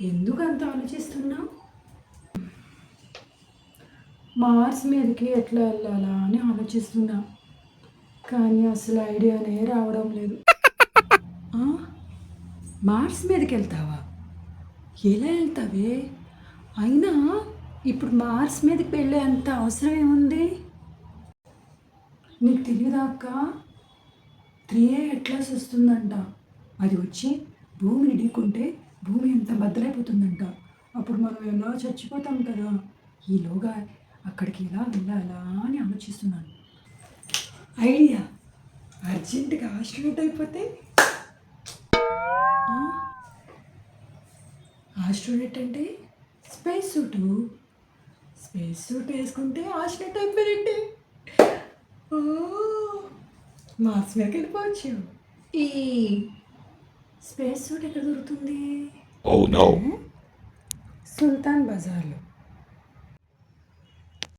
ఎందుకు అంత ఆలోచిస్తున్నావు మార్స్ మీదకి ఎట్లా వెళ్ళాలా అని ఆలోచిస్తున్నా. కానీ అసలు ఐడియానే రావడం లేదు. మార్స్ మీదకి వెళ్తావా? ఎలా వెళ్తావే? అయినా ఇప్పుడు మార్స్ మీదకి వెళ్ళే అంత అవసరం ఏముంది? నీకు తెలియదాకా త్రీ ఏ ఎట్లాస్ వస్తుందంట. అది వచ్చి భూమిని ఢీకుంటే భూమి ఎంత బద్దలైపోతుందంట. అప్పుడు మనం ఎలా చచ్చిపోతాం కదా? ఈలోగా అక్కడికి ఎలా వెళ్ళాలా అని ఆలోచిస్తున్నాను. ఐడియా! అర్జెంటుగా ఆస్ట్రోనట్ అయిపోతే? ఆస్ట్రోనట్ అంటే స్పేస్ సూటు. స్పేస్ సూట్ వేసుకుంటే ఆస్ట్రోనట్ అయిపోయినట్టే. ఓ, మార్స్ మీదకి వెళ్ళిపోవచ్చు. ఈ స్పేస్ సూట్ ఎక్కడ దొరుకుతుంది? Oh no. Mm-hmm. Sultan Bazaar